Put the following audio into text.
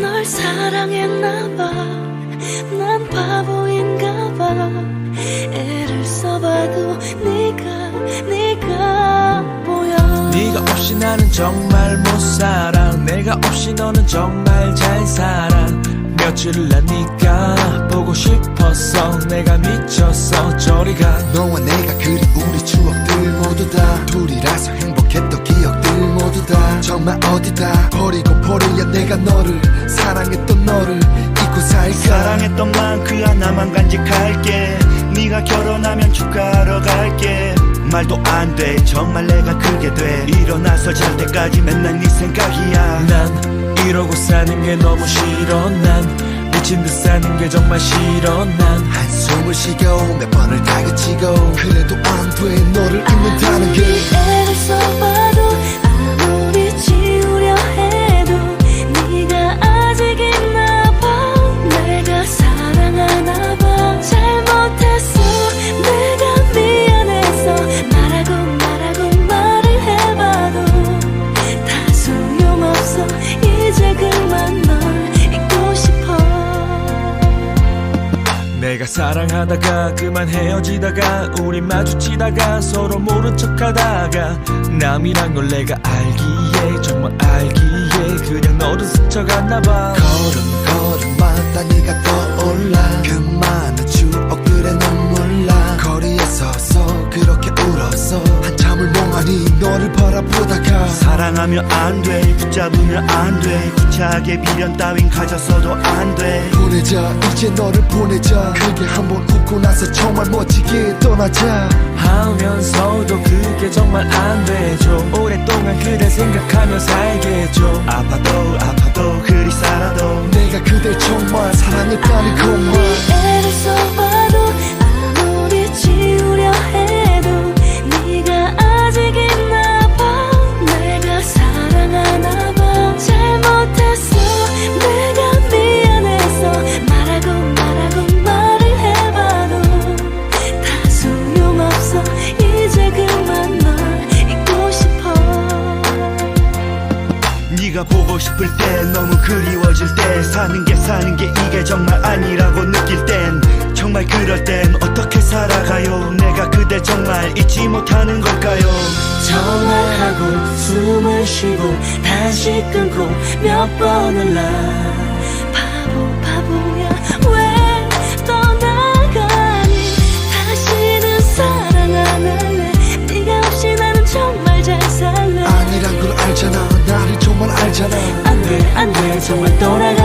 널 사랑했나봐. 난 바보인가봐. 애를 써봐도 네가 네가 보여 네가 없이 나는 정말 못 살아. 내가 없이 너는 정말 잘 살아. 며칠을 난 네가 보고 싶었어. 내가 미쳤어. 저리 가. 너와 내가 그린 우리 추억들 모두 다 둘이라서 행복했던 기억 들 모두 다. 정말 어디다. 버리고 버려야 내가 너를 사랑했던 너를 잊고 살까 사랑했던 만큼 하나만 간직할게. 네가 결혼하면 축하하러 갈게. 말도 안 돼. 정말 내가 그게 돼. 일어나서 잘 때까지 맨날 네 생각이야. 난 이러고 사는 게 너무 싫어. 난 미친 듯 사는 게 정말 싫어. 난 한숨을 쉬고 몇 번을 다그치고 그래도 안 돼. 너를 잊는다는 게 내가 사랑하다가 그만 헤어지다가 우리 마주치다가 서로 모른 척하다가 남이란 걸 내가 알기에 정말 알기에 그냥 너를 스쳐갔나봐. 걸음 걸음마다 네가 떠올라. 그 많은 추억들의 눈물 나. 거리에 서서 그렇게 울었어 멍하니 너를 바라보다가 사랑하면 안 돼 붙잡으면 안 돼. 구차하게 미련 따윈 가졌어도 안 돼. 보내자 이제 너를 보내자. 그게 한번 웃고 나서 정말 멋지게 떠나자. 하면서도 그게 정말 안 되죠. 오랫동안 그대 생각하며 살겠죠. 아파도 아파도 네가 보고 싶을 때 너무 그리워질 때 사는 게 사는 게 이게 정말 아니라고 느낄 땐 정말 그럴 땐 어떻게 살아가요? 내가 그대 정말 잊지 못하는 걸까요? 전화하고 숨을 쉬고 다시 끊고 몇 번을 나 정말 그